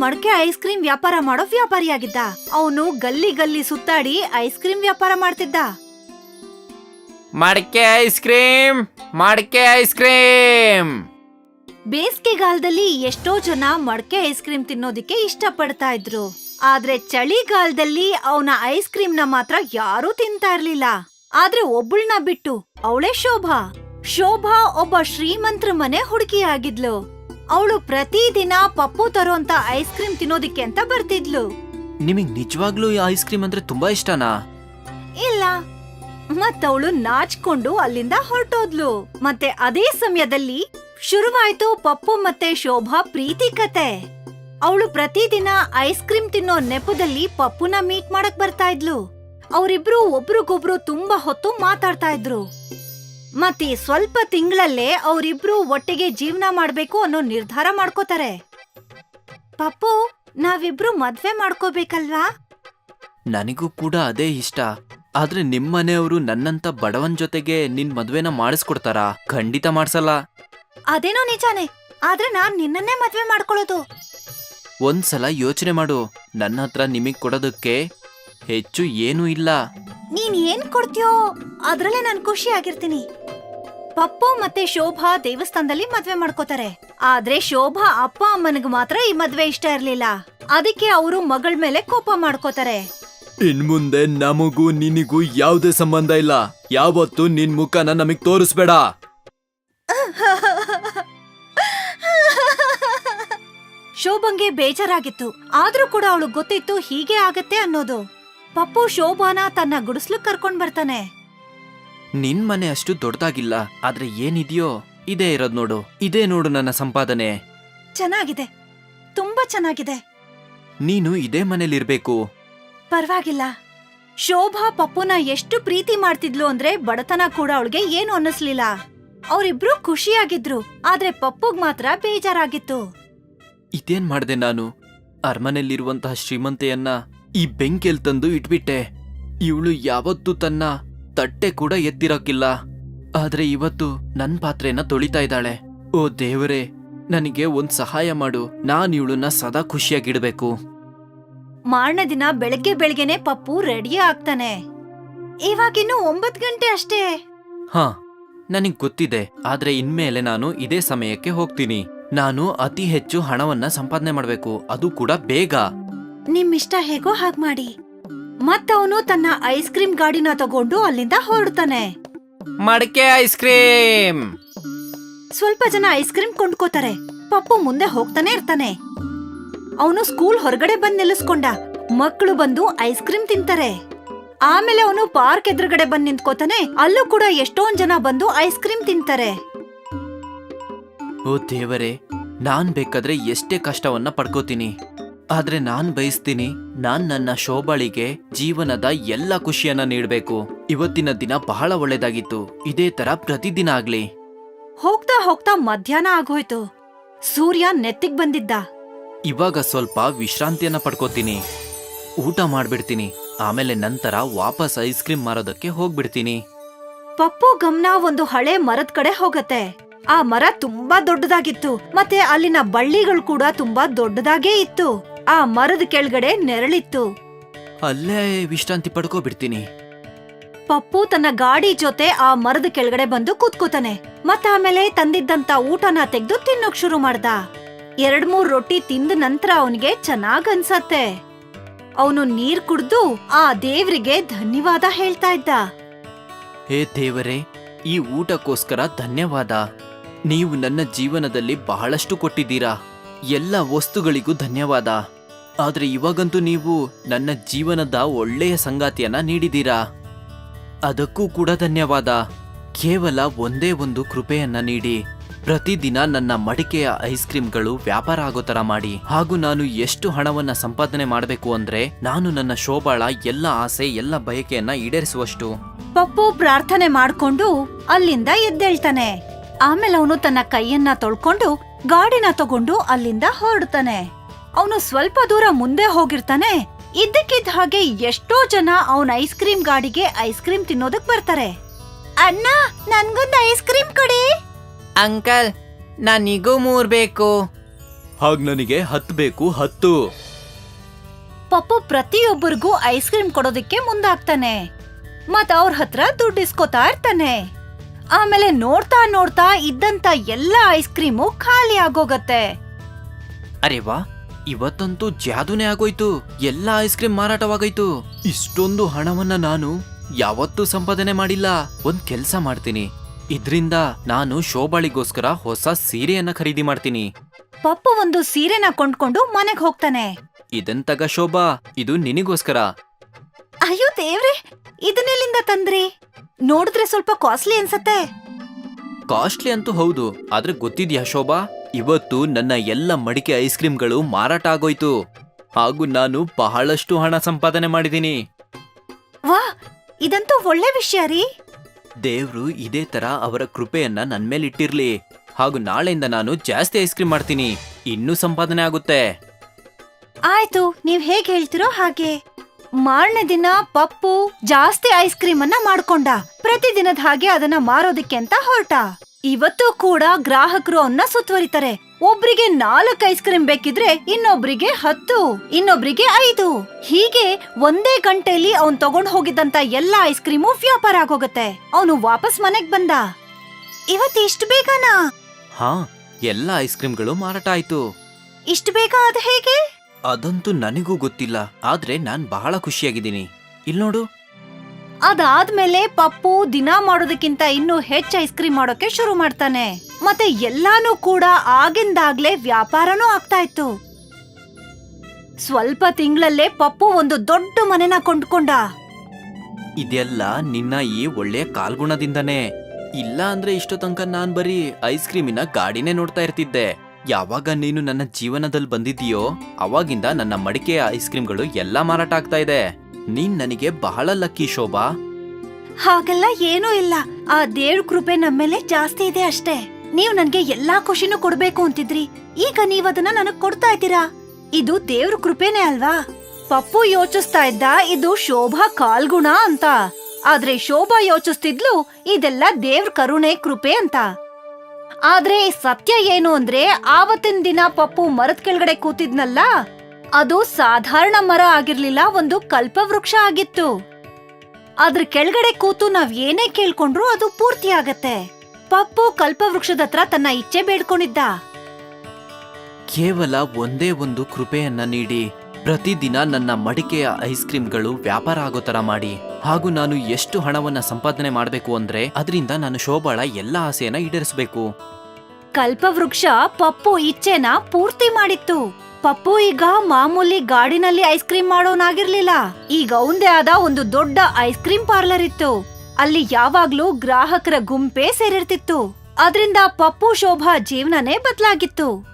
ಮಡಕೆ ice cream ವ್ಯಾಪಾರ ಮಾಡೋ ವ್ಯಾಪಾರಿಯಾಗಿದ್ದ. ಅವನು ಗಲ್ಲಿ ಗಲ್ಲಿ ಸುತ್ತಾಡಿ ಐಸ್ ಕ್ರೀಮ್ ವ್ಯಾಪಾರ ಮಾಡ್ತಿದ್ದ. ಮಡಕೆ ಐಸ್ ಕ್ರೀಮ್ ಮಡಕೆ ಐಸ್ ಕ್ರೀಮ್ ಬೇಸಿಗೆಗಾಲದಲ್ಲಿ ಎಷ್ಟೋ ಜನ ಮಡಕೆ ಐಸ್ ಕ್ರೀಮ್ ತಿನ್ನೋದಿಕ್ಕೆ ಇಷ್ಟಪಡ್ತಾ ಇದ್ರು. ಆದ್ರೆ ಚಳಿಗಾಲದಲ್ಲಿ ಅವನ ಐಸ್ ಕ್ರೀಮ್ನ ಮಾತ್ರ ಯಾರೂ ತಿಂತಾ ಇರ್ಲಿಲ್ಲ. ಆದ್ರೆ ಒಬ್ಬಳನ್ನ ಬಿಟ್ಟು ಅವಳೇ ಶೋಭಾ. ಶೋಭಾ ಒಬ್ಬ ಶ್ರೀಮಂತ್ರ ಮನೆ ಹುಡುಗಿ ಆಗಿದ್ಲು ಅವಳು ಪ್ರತಿದಿನ ಪಪ್ಪು ತರುವಂತ ಐಸ್ ಕ್ರೀಮ್ ತಿನ್ನೋದಿಕ್ಕೆ ಅಂತ ಬರ್ತಿದ್ಲು. ನಿಮಗ್ ನಿಜವಾಗ್ಲೂ ಈ ಐಸ್ ಕ್ರೀಮ್ ಅಂದ್ರೆ ತುಂಬಾ ಇಷ್ಟನಾ? ಇಲ್ಲ. ಮತ್ತವಳು ನಾಚ್ಕೊಂಡು ಅಲ್ಲಿಂದ ಹೊರಟೋದ್ಲು. ಮತ್ತೆ ಅದೇ ಸಮಯದಲ್ಲಿ ಶುರುವಾಯ್ತು ಪಪ್ಪು ಮತ್ತೆ ಶೋಭಾ ಪ್ರೀತಿ ಕತೆ. ಅವಳು ಪ್ರತಿದಿನ ಐಸ್ ಕ್ರೀಮ್ ತಿನ್ನೋ ನೆಪದಲ್ಲಿ ಪಪ್ಪುನ ಮೀಟ್ ಮಾಡಕ್ ಬರ್ತಾ ಇದ್ಲು. ಅವರಿಬ್ರು ಒಬ್ರಿಗೊಬ್ರು ತುಂಬಾ ಹೊತ್ತು ಮಾತಾಡ್ತಾ ಇದ್ರು. ಮತ್ತೆ ಸ್ವಲ್ಪ ತಿಂಗಳಲ್ಲೇ ಅವರಿಬ್ರು ಒಟ್ಟಿಗೆ ಜೀವನ ಮಾಡ್ಬೇಕು ಅನ್ನೋ ನಿರ್ಧಾರ ಮಾಡ್ಕೋತಾರೆ. ಪಪ್ಪು ನಾವಿಬ್ರು ಮದ್ವೆ ಮಾಡ್ಕೋಬೇಕಲ್ವಾ? ನನಗೂ ಕೂಡ ಅದೇ ಇಷ್ಟ. ಆದ್ರೆ ನಿಮ್ಮನೆಯವರು ನನ್ನಂತ ಬಡವನ್ ಜೊತೆಗೆ ನಿನ್ ಮದ್ವೆನ ಮಾಡಿಸ್ಕೊಡ್ತಾರಾ? ಖಂಡಿತ ಮಾಡ್ಸಲ್ಲ. ಅದೇನೋ ನಿಜಾನೇ. ಆದ್ರೆ ನಾನ್ ನಿನ್ನನ್ನೇ ಮದ್ವೆ ಮಾಡ್ಕೊಳ್ಳೋದು. ಒಂದ್ಸಲ ಯೋಚನೆ ಮಾಡು. ನನ್ನ ಹತ್ರ ನಿಮಗ್ ಕೊಡೋದಕ್ಕೆ ಹೆಚ್ಚು ಏನೂ ಇಲ್ಲ. ನೀನ್ ಏನ್ ಕೊಡ್ತೀಯೋ ಅದ್ರಲ್ಲೇ ನಾನು ಖುಷಿ ಆಗಿರ್ತೀನಿ. ಪಪ್ಪು ಮತ್ತೆ ಶೋಭಾ ದೇವಸ್ಥಾನದಲ್ಲಿ ಮದ್ವೆ ಮಾಡ್ಕೋತಾರೆ. ಆದ್ರೆ ಶೋಭಾ ಅಪ್ಪ ಅಮ್ಮನಿಗೆ ಮಾತ್ರ ಈ ಮದ್ವೆ ಇಷ್ಟ ಇರ್ಲಿಲ್ಲ. ಅದಕ್ಕೆ ಅವರು ಮಗಳ ಮೇಲೆ ಕೋಪ ಮಾಡ್ಕೋತಾರೆ. ಇನ್ ಮುಂದೆ ನಮಗೂ ನಿನಗೂ ಯಾವುದೇ ಸಂಬಂಧ ಇಲ್ಲ. ಯಾವತ್ತು ನಿನ್ ಮುಖನ ನಮಗ್ ತೋರಿಸ್ಬೇಡ. ಶೋಭಂಗೆ ಬೇಜಾರಾಗಿತ್ತು. ಆದ್ರೂ ಕೂಡ ಅವಳು ಗೊತ್ತಿತ್ತು ಹೀಗೆ ಆಗತ್ತೆ ಅನ್ನೋದು. ಪಪ್ಪು ಶೋಭಾನ ತನ್ನ ಗುಡಿಸ್ಲು ಕರ್ಕೊಂಡ್ ಬರ್ತಾನೆ. ನಿನ್ ಮನೆ ಅಷ್ಟು ದೊಡ್ಡದಾಗಿಲ್ಲ ಆದ್ರೆ ಏನಿದೆಯೋ? ಇದೇ ಇರೋದ್ ನೋಡು. ಇದೇ ನೋಡು ನನ್ನ ಸಂಪಾದನೆ. ಚೆನ್ನಾಗಿದೆ. ತುಂಬಾ ಚೆನ್ನಾಗಿದೆ. ನೀನು ಇದೇ ಮನೇಲಿರ್ಬೇಕು. ಪರವಾಗಿಲ್ಲ. ಶೋಭಾ ಪಪ್ಪುನ ಎಷ್ಟು ಪ್ರೀತಿ ಮಾಡ್ತಿದ್ಲು ಅಂದ್ರೆ ಬಡತನ ಕೂಡ ಅವಳಿಗೆ ಏನು ಅನ್ನಿಸ್ಲಿಲ್ಲ. ಅವರಿಬ್ರು ಖುಷಿಯಾಗಿದ್ರು ಆದ್ರೆ ಪಪ್ಪುಗ್ ಮಾತ್ರ ಬೇಜಾರಾಗಿತ್ತು. ಇದೇನ್ ಮಾಡ್ದೆ ನಾನು? ಅರಮನೆಯಲ್ಲಿರುವಂತಹ ಶ್ರೀಮಂತೆಯನ್ನ ಈ ಬೆಂಕಿಲ್ ತಂದು ಇಟ್ಬಿಟ್ಟೆ. ಇವಳು ಯಾವತ್ತೂ ತನ್ನ ತಟ್ಟೆ ಕೂಡ ಎತ್ತಿರಕ್ಕಿಲ್ಲ. ಆದ್ರೆ ಇವತ್ತು ನನ್ನ ಪಾತ್ರೆನ ತೊಳಿತಾ ಇದ್ದಾಳೆ. ಓ ದೇವರೇ ನನಗೆ ಒಂದ್ ಸಹಾಯ ಮಾಡು. ನಾನು ಇವಳನ್ನ ಸದಾ ಖುಷಿಯಾಗಿಡ್ಬೇಕು. ಮಾರನೇ ದಿನ ಬೆಳಗ್ಗೆ ಬೆಳಗ್ಗೆನೆ ಪಪ್ಪು ರೆಡಿ ಆಗ್ತಾನೆ. ಇವಾಗಿನ್ನು ಒಂಬತ್ತು ಗಂಟೆ ಅಷ್ಟೇ. ಹಾ ನನಗ್ ಗೊತ್ತಿದೆ. ಆದ್ರೆ ಇನ್ಮೇಲೆ ನಾನು ಇದೇ ಸಮಯಕ್ಕೆ ಹೋಗ್ತೀನಿ. ನಾನು ಅತಿ ಹೆಚ್ಚು ಹಣವನ್ನ ಸಂಪಾದನೆ ಮಾಡ್ಬೇಕು. ಅದು ಕೂಡ ಬೇಗ. ನಿಮ್ಮಿಷ್ಟ ಹೇಗೋ ಹಾಗ್ ಮಾಡಿ. ಮತ್ತವನು ತನ್ನ ಐಸ್ ಕ್ರೀಮ್ ಗಾಡಿನ ತಗೊಂಡು ಅಲ್ಲಿಂದ ಹೊರಡ್ತಾನೆ. ಮಡಕೆ ಐಸ್ ಕ್ರೀಮ್. ಸ್ವಲ್ಪ ಜನ ಐಸ್ ಕ್ರೀಮ್ ಕೊಂಡ್ಕೋತಾರೆ. ಪಪ್ಪು ಮುಂದೆ ಹೋಗ್ತಾನೆ ಇರ್ತಾನೆ. ಅವನು ಸ್ಕೂಲ್ ಹೊರಗಡೆ ಬಂದ್ ನಿಲ್ಲಿಸ್ಕೊಂಡ. ಮಕ್ಕಳು ಬಂದು ಐಸ್ ಕ್ರೀಮ್ ತಿಂತಾರೆ. ಆಮೇಲೆ ಅವನು ಪಾರ್ಕ್ ಎದುರುಗಡೆ ಬಂದ್ ನಿಂತ್ಕೋತಾನೆ. ಅಲ್ಲೂ ಕೂಡ ಎಷ್ಟೊಂದ್ ಜನ ಬಂದು ಐಸ್ ಕ್ರೀಮ್ ತಿಂತಾರೆ. ಓ ದೇವರೇ ನಾನ್ ಬೇಕಾದ್ರೆ ಎಷ್ಟೇ ಕಷ್ಟವನ್ನ ಪಡ್ಕೋತೀನಿ. ಆದ್ರೆ ನಾನ್ ಬಯಸ್ತೀನಿ ನಾನ್ ನನ್ನ ಶೋಬಾಳಿಗೆ ಜೀವನದ ಎಲ್ಲ ಖುಷಿಯನ್ನ ನೀಡ್ಬೇಕು. ಇವತ್ತಿನ ದಿನ ಬಹಳ ಒಳ್ಳೇದಾಗಿತ್ತು. ಇದೇ ತರ ಪ್ರತಿದಿನ ಆಗ್ಲಿ. ಹೋಗ್ತಾ ಹೋಗ್ತಾ ಮಧ್ಯಾಹ್ನ ಆಗೋಯ್ತು. ಸೂರ್ಯ ನೆತ್ತಿಗ್ ಬಂದಿದ್ದ. ಇವಾಗ ಸ್ವಲ್ಪ ವಿಶ್ರಾಂತಿಯನ್ನ ಪಡ್ಕೋತೀನಿ. ಊಟ ಮಾಡ್ಬಿಡ್ತೀನಿ. ಆಮೇಲೆ ನಂತರ ವಾಪಸ್ ಐಸ್ ಕ್ರೀಮ್ ಮಾರೋದಕ್ಕೆ ಹೋಗ್ಬಿಡ್ತೀನಿ. ಪಪ್ಪು ಗಮನ ಒಂದು ಹಳೆ ಮರದ ಕಡೆ ಹೋಗತ್ತೆ. ಆ ಮರ ತುಂಬಾ ದೊಡ್ಡದಾಗಿತ್ತು. ಮತ್ತೆ ಅಲ್ಲಿನ ಬಳ್ಳಿಗಳು ಕೂಡ ತುಂಬಾ ದೊಡ್ಡದಾಗೇ ಇತ್ತು. ಆ ಮರದ ಕೆಳಗಡೆ ನೆರಳಿತ್ತು. ಅಲ್ಲೇ ವಿಶ್ರಾಂತಿ ಪಡ್ಕೋಬಿಡ್ತೀನಿ. ಪಪ್ಪು ತನ್ನ ಗಾಡಿ ಜೊತೆ ಆ ಮರದ ಕೆಳಗಡೆ ಬಂದು ಕೂತ್ಕೋತಾನೆ. ಮತ್ತಾಮೇಲೆ ತಂದಿದ್ದಂತ ಊಟನ ತೆಗೆದು ತಿನ್ನೋಕ್ ಶುರು ಮಾಡ್ದ. ಎರಡ್ ಮೂರ್ ರೊಟ್ಟಿ ತಿಂದ ನಂತರ ಅವನಿಗೆ ಚೆನ್ನಾಗ್ ಅನ್ಸತ್ತೆ. ಅವನು ನೀರ್ ಕುಡ್ದು ಆ ದೇವ್ರಿಗೆ ಧನ್ಯವಾದ ಹೇಳ್ತಾ ಇದ್ದ. ಹೇ ದೇವರೇ ಈ ಊಟಕ್ಕೋಸ್ಕರ ಧನ್ಯವಾದ. ನೀವು ನನ್ನ ಜೀವನದಲ್ಲಿ ಬಹಳಷ್ಟು ಕೊಟ್ಟಿದ್ದೀರಾ. ಎಲ್ಲ ವಸ್ತುಗಳಿಗೂ ಧನ್ಯವಾದ. ಆದ್ರೆ ಇವಾಗಂತೂ ನೀವು ನನ್ನ ಜೀವನದ ಒಳ್ಳೆಯ ಸಂಗಾತಿಯನ್ನ ನೀಡಿದ್ದೀರಾ? ಅದಕ್ಕೂ ಕೂಡ ಧನ್ಯವಾದ. ಕೇವಲ ಒಂದೇ ಒಂದು ಕೃಪೆಯನ್ನ ನೀಡಿ. ಪ್ರತಿದಿನ ನನ್ನ ಮಡಿಕೆಯ ಐಸ್ ಕ್ರೀಮ್ಗಳು ವ್ಯಾಪಾರ ಆಗೋ ತರ ಮಾಡಿ. ಹಾಗೂ ನಾನು ಎಷ್ಟು ಹಣವನ್ನ ಸಂಪಾದನೆ ಮಾಡಬೇಕು ಅಂದ್ರೆ ನಾನು ನನ್ನ ಶೋಭಾಳ ಎಲ್ಲ ಆಸೆ, ಎಲ್ಲ ಬಯಕೆಯನ್ನ ಈಡೇರಿಸುವಷ್ಟು. ಪಪ್ಪು ಪ್ರಾರ್ಥನೆ ಮಾಡ್ಕೊಂಡು ಅಲ್ಲಿಂದ ಎದ್ದೇಳ್ತಾನೆ. ಆಮೇಲೆ ಅವನು ತನ್ನ ಕೈಯನ್ನ ತೊಳ್ಕೊಂಡು ಗಾಡಿನ ತಗೊಂಡು ಅಲ್ಲಿಂದ ಹೊರಡ್ತಾನೆ. ಅವನು ಸ್ವಲ್ಪ ದೂರ ಮುಂದೆ ಹೋಗಿರ್ತಾನೆ. ಇದ್ದಕ್ಕಿದ್ದ ಹಾಗೆ ಎಷ್ಟೋ ಜನ ಅವನ ಐಸ್ ಕ್ರೀಮ್ ಗಾಡಿಗೆ ಐಸ್ ಕ್ರೀಮ್ ತಿನ್ನೋದಕ್ ಬರ್ತಾರೆ. ಅಣ್ಣ ನನ್ಗೊಂದು ಐಸ್ ಕ್ರೀಮ್ ಕೊಡಿ. ಅಂಕಲ್ ನನಿಗೂ ಮೂರ್ ಬೇಕು. ಹಾಗ್ ನನಗೆ ಹತ್ತು ಬೇಕು ಹತ್ತು. ಪಪ್ಪು ಪ್ರತಿಯೊಬ್ಬರಿಗೂ ಐಸ್ ಕ್ರೀಮ್ ಕೊಡೋದಕ್ಕೆ ಮುಂದಾಗ್ತಾನೆ. ಮತ್ ಅವ್ರ ಹತ್ರ ದುಡ್ಡು ಇಸ್ಕೋತಾ ಇರ್ತಾನೆ. ಆಮೇಲೆ ನೋಡ್ತಾ ನೋಡ್ತಾ ಇದ್ದಂತ ಎಲ್ಲ ಐಸ್ ಕ್ರೀಮು ಖಾಲಿ ಆಗೋಗತ್ತೆ. ಅರೆ ವಾ ಇವತ್ತಂತೂ ಜಾದೂನೇ ಆಗೋಯ್ತು. ಎಲ್ಲ ಐಸ್ ಕ್ರೀಮ್ ಮಾರಾಟವಾಗೋಯ್ತು ಇಷ್ಟೊಂದು ಹಣವನ್ನ ನಾನು ಯಾವತ್ತೂ ಸಂಪಾದನೆ ಮಾಡಿಲ್ಲ. ಒಂದ್ ಕೆಲ್ಸ ಮಾಡ್ತೀನಿ. ಇದ್ರಿಂದ ನಾನು ಶೋಭಾಳಿಗೋಸ್ಕರ ಹೊಸ ಸೀರೆಯನ್ನ ಖರೀದಿ ಮಾಡ್ತೀನಿ. ಪಪ್ಪು ಒಂದು ಸೀರೆನ ಕೊಂಡ್ಕೊಂಡು ಮನೆಗ್ ಹೋಗ್ತಾನೆ. ಇದನ್ ಶೋಭಾ ಇದು ನಿನಗೋಸ್ಕರ. ಅಯ್ಯೋ ದೇವ್ರೆ ಇದನ್ನೆಲ್ಲಿಂದ ತಂದ್ರಿ? ನೋಡಿದ್ರೆ ಸ್ವಲ್ಪ ಕಾಸ್ಟ್ಲಿ ಅನ್ಸತ್ತೆ. ಕಾಸ್ಟ್ಲಿ ಅಂತೂ ಹೌದು ಆದ್ರೆ ಗೊತ್ತಿದ್ಯಾ ಶೋಭಾ? ಇವತ್ತು ನನ್ನ ಎಲ್ಲ ಮಡಿಕೆ ಐಸ್ ಕ್ರೀಮ್ಗಳು ಮಾರಾಟ ಆಗೋಯ್ತು. ಹಾಗೂ ನಾನು ಬಹಳಷ್ಟು ಹಣ ಸಂಪಾದನೆ ಮಾಡಿದೀನಿ ವಾ ಇದಂತೂ ಒಳ್ಳೆ ವಿಷಯ ರೀ. ದೇವ್ರು ಇದೇ ತರ ಅವರ ಕೃಪೆಯನ್ನ ನನ್ ಮೇಲೆ ಇಟ್ಟಿರ್ಲಿ. ಹಾಗೂ ನಾಳೆಯಿಂದ ನಾನು ಜಾಸ್ತಿ ಐಸ್ ಕ್ರೀಮ್ ಮಾಡ್ತೀನಿ. ಇನ್ನೂ ಸಂಪಾದನೆ ಆಗುತ್ತೆ. ಆಯ್ತು ನೀವ್ ಹೇಗ್ ಹೇಳ್ತಿರೋ ಹಾಗೆ. ಮಾರನೇ ದಿನ ಪಪ್ಪು ಜಾಸ್ತಿ ಐಸ್ ಕ್ರೀಮ್ ಅನ್ನ ಮಾಡ್ಕೊಂಡ. ಪ್ರತಿದಿನದ ಹಾಗೆ ಅದನ್ನ ಮಾರೋದಿಕ್ಕೆ ಅಂತ ಹೊರಟ. ಇವತ್ತು ಕೂಡ ಗ್ರಾಹಕರು ಅವನ್ನ ಸುತ್ತುವರಿತಾರೆ. ಒಬ್ರಿಗೆ ನಾಲ್ಕು ಐಸ್ ಕ್ರೀಮ್ ಬೇಕಿದ್ರೆ ಇನ್ನೊಬ್ರಿಗೆ ಹತ್ತು ಇನ್ನೊಬ್ರಿಗೆ ಐದು. ಹೀಗೆ ಒಂದೇ ಗಂಟೆಯಲ್ಲಿ ಅವನ್ ತಗೊಂಡ್ ಹೋಗಿದ್ದಂತ ಎಲ್ಲಾ ಐಸ್ ಕ್ರೀಮು ವ್ಯಾಪಾರ ಆಗೋಗತ್ತೆ. ಅವನು ವಾಪಸ್ ಮನೆಗ್ ಬಂದ. ಇವತ್ತು ಇಷ್ಟು ಬೇಗನಾ? ಹಾ ಎಲ್ಲಾ ಐಸ್ ಕ್ರೀಮ್ಗಳು ಮಾರಾಟ ಆಯ್ತು. ಇಷ್ಟು ಬೇಗ ಅದ್ ಹೇಗೆ? ಅದಂತೂ ನನಗೂ ಗೊತ್ತಿಲ್ಲ ಆದ್ರೆ ನಾನ್ ಬಹಳ ಖುಷಿಯಾಗಿದ್ದೀನಿ. ಇಲ್ ನೋಡು. ಅದಾದ್ಮೇಲೆ ಪಪ್ಪು ದಿನ ಮಾಡೋದಕ್ಕಿಂತ ಇನ್ನೂ ಹೆಚ್ಚು ಐಸ್ ಕ್ರೀಮ್ ಮಾಡೋಕೆ ಶುರು ಮಾಡ್ತಾನೆ. ಮತ್ತೆ ಎಲ್ಲಾನು ಕೂಡ ಆಗಿಂದಾಗ್ಲೇ ವ್ಯಾಪಾರನೂ ಆಗ್ತಾ ಇತ್ತು. ಸ್ವಲ್ಪ ತಿಂಗಳಲ್ಲೇ ಪಪ್ಪು ಒಂದು ದೊಡ್ಡ ಮನೆನ ಕೊಂಡ್ಕೊಂಡ. ಇದೆಲ್ಲ ನಿನ್ನ ಈ ಒಳ್ಳೆಯ ಕಾಲ್ಗುಣದಿಂದನೇ. ಇಲ್ಲ ಅಂದ್ರೆ ಇಷ್ಟೋ ತನಕ ನಾನ್ ಬರೀ ಐಸ್ ಕ್ರೀಮಿನ ಗಾಡಿನೇ ನೋಡ್ತಾ ಇರ್ತಿದ್ದೆ. ಯಾವಾಗ ನೀನು ನನ್ನ ಜೀವನದಲ್ಲಿ ಬಂದಿದ್ದೀಯೋ, ಅವಾಗಿಂದ ನನ್ನ ಮಡಿಕೆಯ ಐಸ್ ಕ್ರೀಮ್ಗಳು ಎಲ್ಲ ಮಾರಾಟ ಆಗ್ತಾ ಇದೆ. ನೀನ್ ನನಗೆ ಬಹಳ ಲಕ್ಕಿ ಶೋಭಾ. ಹಾಗೆಲ್ಲ ಏನೂ ಇಲ್ಲ. ಆ ದೇವ್ರ ಕೃಪೆ ನಮ್ಮೇಲೆ ಜಾಸ್ತಿ ಇದೆ ಅಷ್ಟೇ. ನೀವು ನನ್ಗೆ ಎಲ್ಲಾ ಖುಷಿನೂ ಕೊಡ್ಬೇಕು ಅಂತಿದ್ರಿ. ಈಗ ನೀವ್ ಅದನ್ನ ನನಗ್ ಕೊಡ್ತಾ ಇದ್ದೀರಾ? ಇದು ದೇವ್ರ ಕೃಪೆನೇ ಅಲ್ವಾ? ಪಪ್ಪು ಯೋಚಿಸ್ತಾ ಇದ್ದ, ಇದು ಶೋಭಾ ಕಾಲ್ಗುಣ ಅಂತ. ಆದ್ರೆ ಶೋಭಾ ಯೋಚಿಸ್ತಿದ್ಲು, ಇದೆಲ್ಲ ದೇವ್ರ ಕರುಣೆ, ಕೃಪೆ ಅಂತ. ಆದ್ರೆ ಸತ್ಯ ಏನು ಅಂದ್ರೆ, ಆವತ್ತಿನ ದಿನ ಪಪ್ಪು ಮರದ ಕೆಳಗಡೆ ಕೂತಿದ್ನಲ್ಲ ಅದು ಸಾಧಾರಣ ಮರ ಆಗಿರ್ಲಿಲ್ಲ ಒಂದು ಕಲ್ಪವೃಕ್ಷ ಆಗಿತ್ತು. ಅದ್ರ ಕೆಳಗಡೆ ಕೂತು ನಾವ್ ಏನೇ ಕೇಳ್ಕೊಂಡ್ರು ಅದು ಪೂರ್ತಿ ಆಗತ್ತೆ. ಪಪ್ಪು ಕಲ್ಪವೃಕ್ಷದ ಹತ್ರ ತನ್ನ ಇಚ್ಛೆ ಬೇಡ್ಕೊಂಡಿದ್ದ. ಕೇವಲ ಒಂದೇ ಒಂದು ಕೃಪೆಯನ್ನ ನೀಡಿ ಪ್ರತಿದಿನ ನನ್ನ ಮಡಿಕೆಯ ಐಸ್ ಕ್ರೀಮ್ಗಳು ವ್ಯಾಪಾರ ಆಗೋ ತರ ಮಾಡಿ ಹಾಗೂ ನಾನು ಎಷ್ಟು ಹಣವನ್ನ ಸಂಪಾದನೆ ಮಾಡಬೇಕು ಅಂದ್ರೆ ಅದರಿಂದ ನಾನು ಶೋಭಾಳ ಎಲ್ಲ ಆಸೆಯನ್ನ ಈಡೇರಿಸಬೇಕು. ಕಲ್ಪವೃಕ್ಷ ಪಪ್ಪು ಇಚ್ಛೆನ ಪೂರ್ತಿ ಮಾಡಿತ್ತು. ಪಪ್ಪು ಈಗ ಮಾಮೂಲಿ ಗಾಡಿನಲ್ಲಿ ಐಸ್ ಕ್ರೀಮ್ ಮಾಡೋನಾಗಿರ್ಲಿಲ್ಲ. ಈಗ ಅವಂದೇ ಆದ ಒಂದು ದೊಡ್ಡ ಐಸ್ ಕ್ರೀಮ್ ಪಾರ್ಲರ್ ಇತ್ತು. ಅಲ್ಲಿ ಯಾವಾಗ್ಲೂ ಗ್ರಾಹಕರ ಗುಂಪೇ ಸೇರಿರ್ತಿತ್ತು. ಅದ್ರಿಂದ ಪಪ್ಪು ಶೋಭಾ ಜೀವನನೇ ಬದಲಾಗಿತ್ತು.